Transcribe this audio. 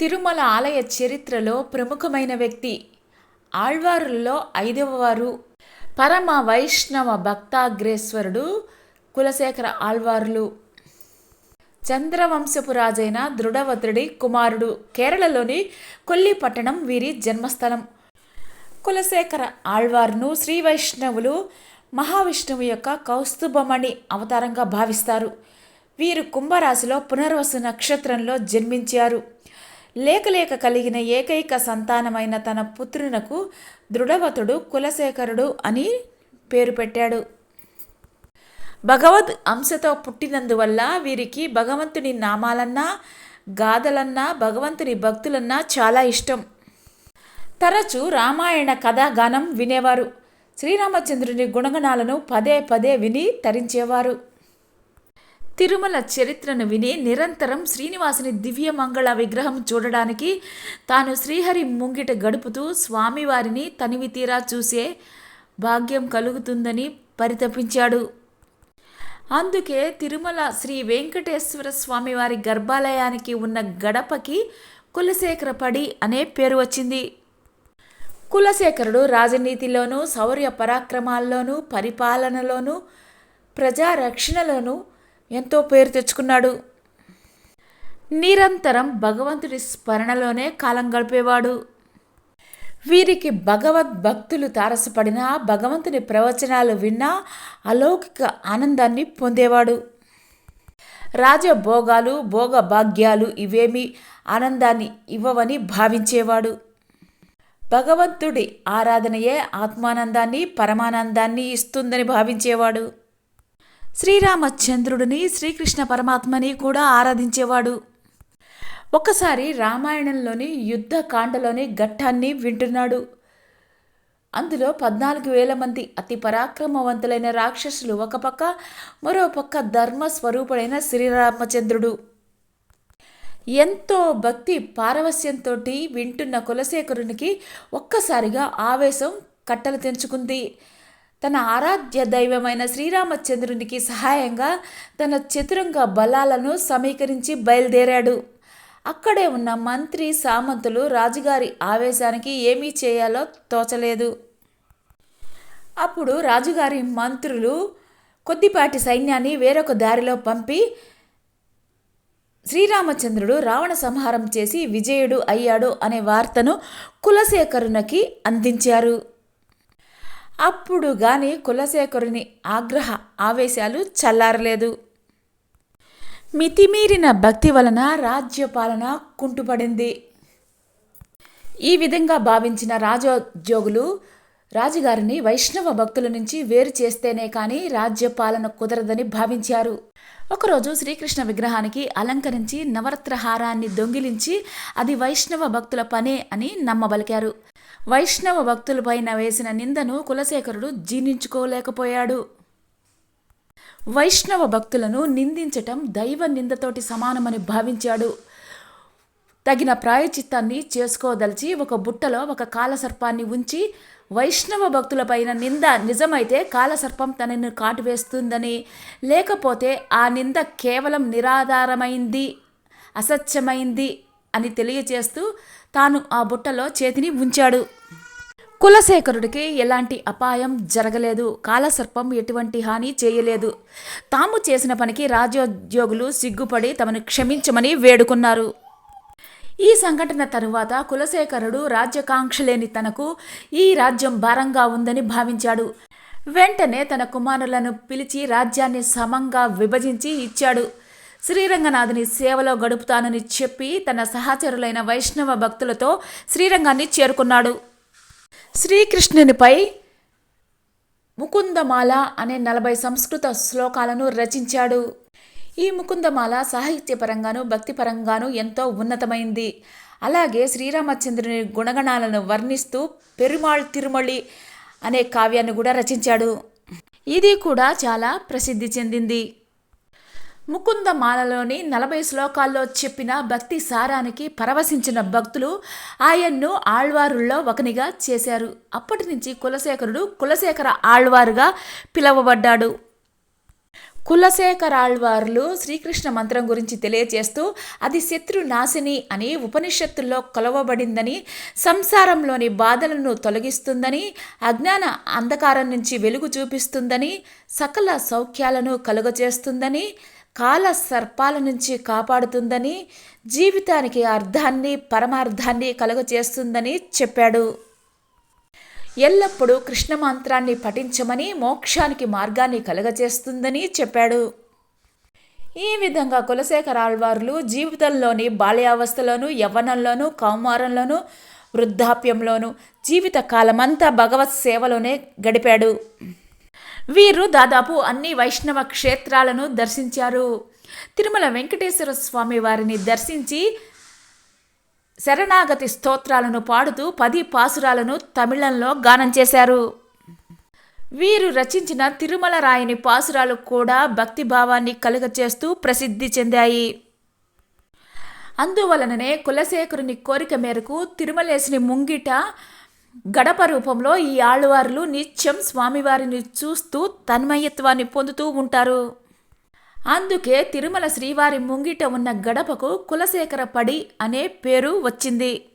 తిరుమల ఆలయ చరిత్రలో ప్రముఖమైన వ్యక్తి. ఆళ్వారులో ఐదవ వారు పరమ వైష్ణవ భక్తాగ్రేశ్వరుడు కులశేఖర ఆళ్వార్లు. చంద్రవంశపు రాజైన దృఢవతుడి కుమారుడు. కేరళలోని కొల్లి పట్టణం వీరి జన్మస్థలం. కులశేఖర ఆళ్వార్ను శ్రీ వైష్ణవులు మహావిష్ణువు యొక్క కౌస్తుభమణి అవతారంగా భావిస్తారు. వీరు కుంభరాశిలో పునర్వసు నక్షత్రంలో జన్మించారు. లేకలేక కలిగిన ఏకైక సంతానమైన తన పుత్రునకు దృఢవతుడు కులశేఖరుడు అని పేరు పెట్టాడు. భగవద్ అంశతో పుట్టినందువల్ల వీరికి భగవంతుని నామాలన్నా గాథలన్నా భగవంతుని భక్తులన్నా చాలా ఇష్టం. తరచూ రామాయణ కథాగానం వినేవారు. శ్రీరామచంద్రుని గుణగణాలను పదే పదే విని తరించేవారు. తిరుమల చరిత్రను విని నిరంతరం శ్రీనివాసుని దివ్యమంగళ విగ్రహం చూడడానికి తాను శ్రీహరి ముంగిట గడుపుతూ స్వామివారిని తనివి తీరా చూసే భాగ్యం కలుగుతుందని పరితపించాడు. అందుకే తిరుమల శ్రీ వెంకటేశ్వర స్వామివారి గర్భాలయానికి ఉన్న గడపకి కులశేఖరపడి అనే పేరు వచ్చింది. కులశేఖరుడు రాజనీతిలోనూ శౌర్య పరాక్రమాల్లోనూ పరిపాలనలోనూ ప్రజారక్షణలోనూ ఎంతో పేరు తెచ్చుకున్నాడు. నిరంతరం భగవంతుడి స్మరణలోనే కాలం గడిపేవాడు. వీరికి భగవద్ భక్తులు తారసపడినా భగవంతుని ప్రవచనాలు విన్నా అలౌకిక ఆనందాన్ని పొందేవాడు. రాజభోగాలు భోగ భాగ్యాలు ఇవేమీ ఆనందాన్ని ఇవ్వవని భావించేవాడు. భగవంతుడి ఆరాధనయే ఆత్మానందాన్ని పరమానందాన్ని ఇస్తుందని భావించేవాడు. శ్రీరామచంద్రుడిని శ్రీకృష్ణ పరమాత్మని కూడా ఆరాధించేవాడు. ఒకసారి రామాయణంలోని యుద్ధకాండలోని ఘట్టాన్ని వింటున్నాడు. అందులో పద్నాలుగు వేల మంది అతి పరాక్రమవంతులైన రాక్షసులు ఒక పక్క మరో పక్క ధర్మ స్వరూపుడైన శ్రీరామచంద్రుడు. ఎంతో భక్తి పారవస్యంతో వింటున్న కులశేఖరునికి ఒక్కసారిగా ఆవేశం కట్టలు తెంచుకుంది. తన ఆరాధ్య దైవమైన శ్రీరామచంద్రునికి సహాయంగా తన చతురంగ బలాలను సమీకరించి బయలుదేరాడు. అక్కడే ఉన్న మంత్రి సామంతులు రాజుగారి ఆవేశానికి ఏమీ చేయాలో తోచలేదు. అప్పుడు రాజుగారి మంత్రులు కొద్దిపాటి సైన్యాన్ని వేరొక దారిలో పంపి శ్రీరామచంద్రుడు రావణ సంహారం చేసి విజయుడు అయ్యాడు అనే వార్తను కులశేఖరునికి అందించారు. అప్పుడు గాని కులశేఖరుని ఆగ్రహ ఆవేశాలు చల్లారలేదు. మితిమీరిన భక్తి వలన రాజ్యపాలన కుంటుపడింది. ఈ విధంగా భావించిన రాజోద్యోగులు రాజుగారిని వైష్ణవ భక్తుల నుంచి వేరు చేస్తేనే కానీ రాజ్యపాలన కుదరదని భావించారు. ఒకరోజు శ్రీకృష్ణ విగ్రహానికి అలంకరించి నవరత్నహారాన్ని దొంగిలించి అది వైష్ణవ భక్తుల పనే అని నమ్మబలికారు. వైష్ణవ భక్తులపైన వేసిన నిందను కులశేఖరుడు జీర్ణించుకోలేకపోయాడు. వైష్ణవ భక్తులను నిందించటం దైవ నిందతోటి సమానమని భావించాడు. తగిన ప్రాయచిత్తాన్ని చేసుకోదలిచి ఒక బుట్టలో ఒక కాలసర్పాన్ని ఉంచి వైష్ణవ భక్తులపైన నింద నిజమైతే కాలసర్పం తనను కాటువేస్తుందని లేకపోతే ఆ నింద కేవలం నిరాధారమైంది అసత్యమైంది. అని తెలియచేస్తూ తాను ఆ బుట్టలో చేతిని ఉంచాడు. కులశేఖరుడికి ఎలాంటి అపాయం జరగలేదు. కాలసర్పం ఎటువంటి హాని చేయలేదు. తాము చేసిన పనికి రాజోద్యోగులు సిగ్గుపడి తమను క్షమించమని వేడుకున్నారు. ఈ సంఘటన తరువాత కులశేఖరుడు రాజ్యకాంక్ష లేని తనకు ఈ రాజ్యం భారంగా ఉందని భావించాడు. వెంటనే తన కుమారులను పిలిచి రాజ్యాన్ని సమంగా విభజించి ఇచ్చాడు. శ్రీరంగనాథుని సేవలో గడుపుతానని చెప్పి తన సహచరులైన వైష్ణవ భక్తులతో శ్రీరంగాన్ని చేరుకున్నాడు. శ్రీకృష్ణునిపై ముకుందమాల అనే నలభై సంస్కృత శ్లోకాలను రచించాడు. ఈ ముకుందమాల సాహిత్యపరంగాను భక్తిపరంగాను ఎంతో ఉన్నతమైంది. అలాగే శ్రీరామచంద్రుని గుణగణాలను వర్ణిస్తూ పెరుమాళ్ తిరుమళి అనే కావ్యాన్ని కూడా రచించాడు. ఇది కూడా చాలా ప్రసిద్ధి చెందింది. ముకుందమాలలోని నలభై శ్లోకాల్లో చెప్పిన భక్తి సారానికి పరవశించిన భక్తులు ఆయన్ను ఆళ్వారుల్లో ఒకనిగా చేశారు. అప్పటి నుంచి కులశేఖరుడు కులశేఖర ఆళ్వారుగా పిలువబడ్డాడు. కులశేఖరాళ్వార్లు శ్రీకృష్ణ మంత్రం గురించి తెలియజేస్తూ అది శత్రు నాశిని అని ఉపనిషత్తుల్లో కొలవబడిందని సంసారంలోని బాధలను తొలగిస్తుందని అజ్ఞాన అంధకారం నుంచి వెలుగు చూపిస్తుందని సకల సౌఖ్యాలను కలుగజేస్తుందని కాల సర్పాల నుంచి కాపాడుతుందని జీవితానికి అర్థాన్ని పరమార్థాన్ని కలుగజేస్తుందని చెప్పాడు. ఎల్లప్పుడూ కృష్ణ మంత్రాన్ని పఠించమని మోక్షానికి మార్గాన్ని కలుగజేస్తుందని చెప్పాడు. ఈ విధంగా కులశేఖర ఆళ్వార్లు జీవితంలోని బాల్యావస్థలోను యవ్వనంలోను కౌమారంలోను వృద్ధాప్యంలోను జీవిత కాలమంతా భగవత్ సేవలోనే గడిపాడు. వీరు దాదాపు అన్ని వైష్ణవ క్షేత్రాలను దర్శించారు. తిరుమల వెంకటేశ్వర స్వామి వారిని దర్శించి శరణాగతి స్తోత్రాలను పాడుతూ పది పాసురాలను తమిళంలో గానం చేశారు. వీరు రచించిన తిరుమల రాయని పాసురాలు కూడా భక్తిభావాన్ని కలుగచేస్తూ ప్రసిద్ధి చెందాయి. అందువలననే కులశేఖరుని కోరిక మేరకు తిరుమలేశుని ముంగిట గడప రూపంలో ఈ ఆళ్వార్లు నిత్యం స్వామివారిని చూస్తూ తన్మయత్వాన్ని పొందుతూ ఉంటారు. అందుకే తిరుమల శ్రీవారి ముంగిట ఉన్న గడపకు కులశేఖర పడి అనే పేరు వచ్చింది.